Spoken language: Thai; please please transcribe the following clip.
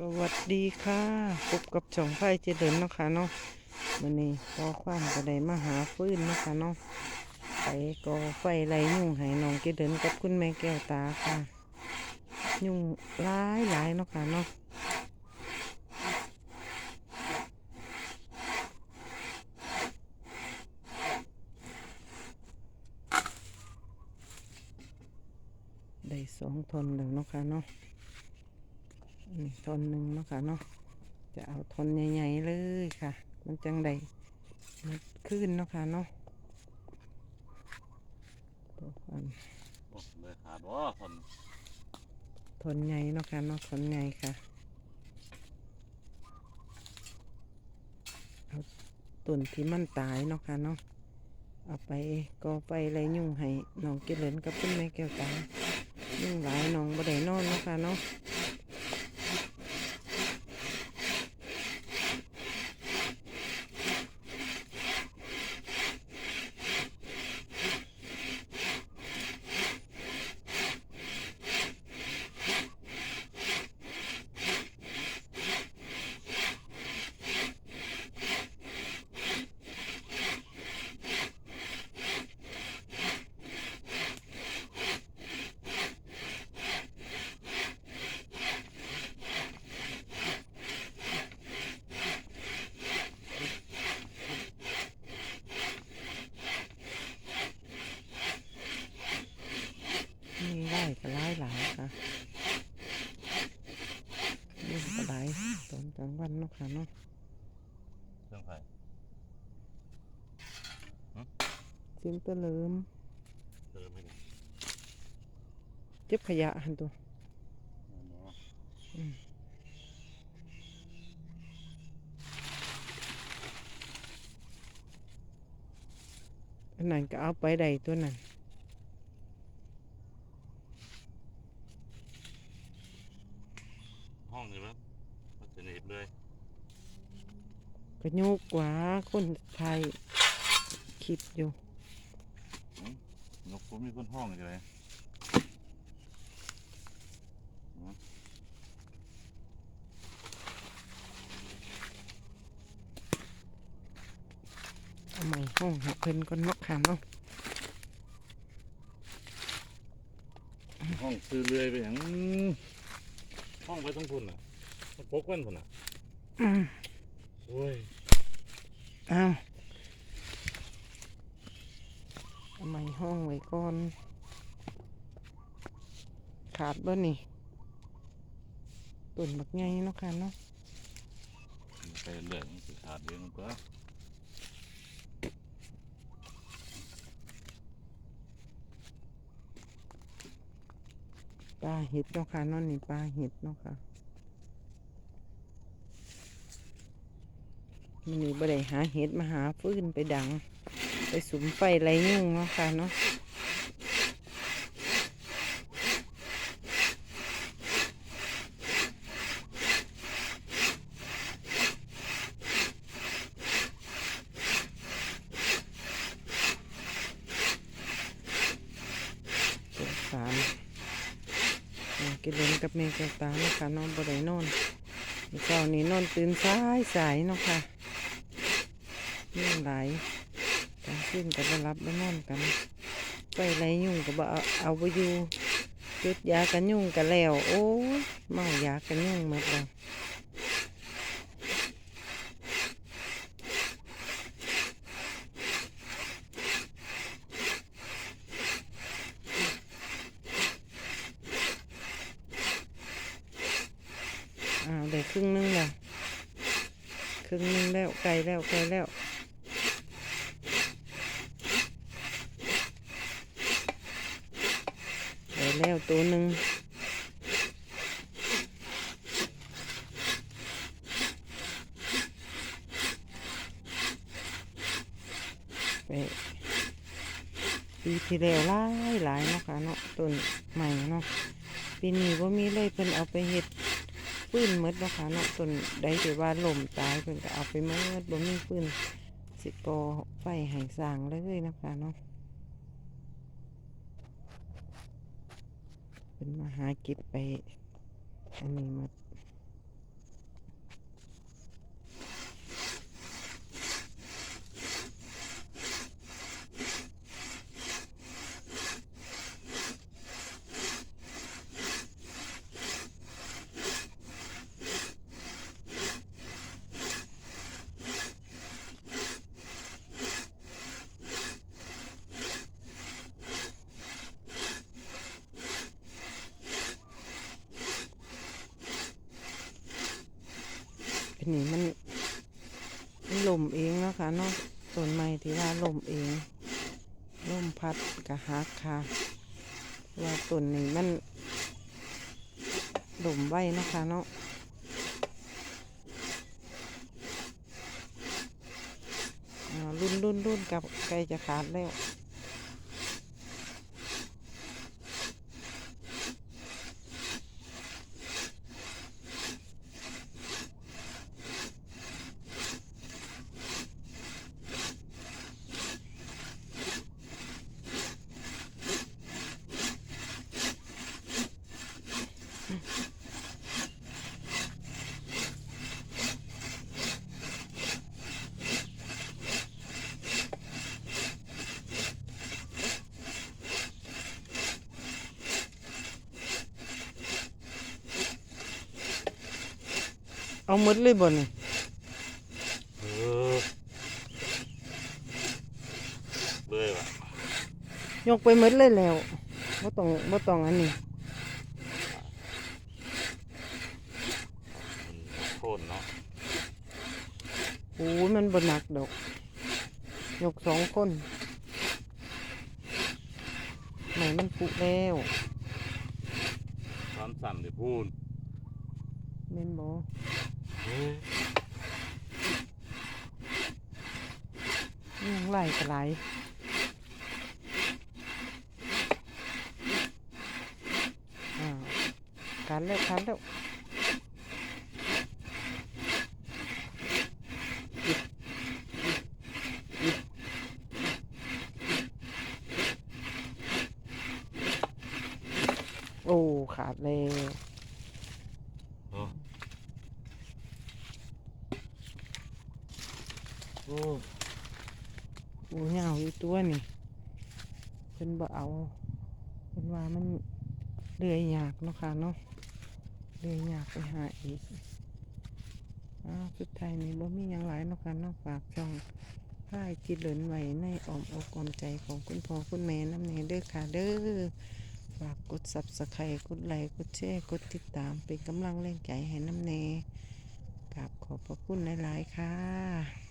สวัสดีค่ะพบกับช่องไฟเจเดินเนาะค่ะเนาะวันนี้พอความก็ได้มาหาฟื้นเนาะค่ะเนาะไปก่อไฟไรยุ่งให้น้องเจเดินกับคุณแม่แก้วตาค่ะ ยุ่งหลายหลายเนาะค่ะเนาะได้สองทนหนึ่งเนาะค่ะเนาะ ทนหนึ่งเนาะค่ะเนาะจะเอาทนใหญ่ๆเลยค่ะ มันจังใดมันขึ้นเนาะค่ะเนาะตัวอันโอ้เลยขาดว่าคนทนใหญ่เนาะค่ะเนาะทนใหญ่ค่ะเอาต้นที่มันตายเนาะค่ะเนาะเอาไปก่อไฟไรยุ่งให้น้องเกลินกับคุณแม่แก้วตายุ่งหลายน้องบ่ได้นอนเนาะค่ะเนาะ มีไร่ก็หลายหลายค่ะยุ่งก็หลายตอนกลางวันเนาะค่ะเนาะเครื่องไฟเสียงตะเลิมเติมไม่ได้เก็บขยะหันตัวเนาะอันนั้นก็เอาไปได้ตัวนั้น ห้องนี้มั้ยมันจะหนีบ เลยก็โยกกว่าคนไทยคลิปอยู่นกผมมีคนห้องอยู่เลยเอาใหม่ห้องให้เพิ่นก่อนเนาะค่ะเนาะห้องซื้อเรือยไปอย่างห้องไปต้องพุ่นอะ มันปกมันพุ่นอะอืมโอ้ยเอาเอาใหม่ห้องไว้ก่อน ขาดบ่นี่ต้นบักไงเนาะค่ะเนาะไปเรื่อยมันสิขาดเองมันก็ปลาเห็ดเนาะค่ะเนาะนี่ปลาเห็ดเนาะค่ะ มันนี่บ่ได้หาเห็ดมาหาฟืนไปดัง ไปสุมไฟไรยุ่งเนาะค่ะเนาะสงสารน้อกินเลนกับแม่แก้วตาเนาะค่ะนอนบ่ได้นอน เจ้านี้นอนตื่นสายสายเนาะค่ะยุ่งหลายกลางคืนก็บรับบ่นอนกันไปไรยุ่งก็บ่เอาเอาบ่อยู่จุดยากันยุ่งกันแล้ว โอ้เมายากันยุ่งหมดแล้วอ้าวได้ค รึ่งหนึงแล้วครึ่งหนึงแล้วไกลแล้วไกลแล้วได้แล้วตัวหนึ่งไปปีที่แล้วหลายหลายเนาะค่ะเนาะต้นใหม่เนาะปีนี้ว่ามีเลยเพิ่นเอาไปเฮ็ด ปื้นหมดนะคะเนาะต้นใดที่ว่าล่มตายเพิ่นก็เอาไปหมดบ่มีปื้นสิก่อไฟให้สร้างเลยนะคะเนาะเป็นมาหาเก็บไปอันนี้มา นี่มันมันล่มเองนะค่ะเนาะต้นไม้ที่ว่าล่มเองล่มพัดกะหักค่ะว่าต้นนี้มันล่มไว้นะคะเนาะรุ่นรุ่นรุ่นกับใกล้จะขาดแล้ว เอาหมดเลยบ่นี่เออเลยว่ะยกไปหมดเลยแล้วบ่ต้องบ่ต้องอันนี้มันโทษเนาะโอ้ยมันบ่หนักดอกยกสองคนไหนมันปุแล้วความสั่นที่พูดแม่นบ่เฮ้ ยยังไหลกระไหลอ้าวกันแล้วกันแล้วโอ้ ขาดแล้ว โอ้ โอ้โอ้ยาอยู่ตัวนี่เพิ่นบ่เอาเพิ่นว่ามันเลื่อยยากเนาะค่ะเนาะเลื่อยยากไปหาอีกอ้าวสุดท้ายนี่บ่มีหยังหลายเนาะค่ะเนาะฝากช่องพ่ายจิตเหลนไว้ในอ้อมอกอ้อมใจของคุณพ่อคุณแม่น้ำเนเด้อค่ะเด้อฝากกด Subscribe กดไลค์กดแชร์กดติดตามเป็นกำลังแรงใจให้น้ำเนกับขอบพระคุณหลาย ๆ ค่ะ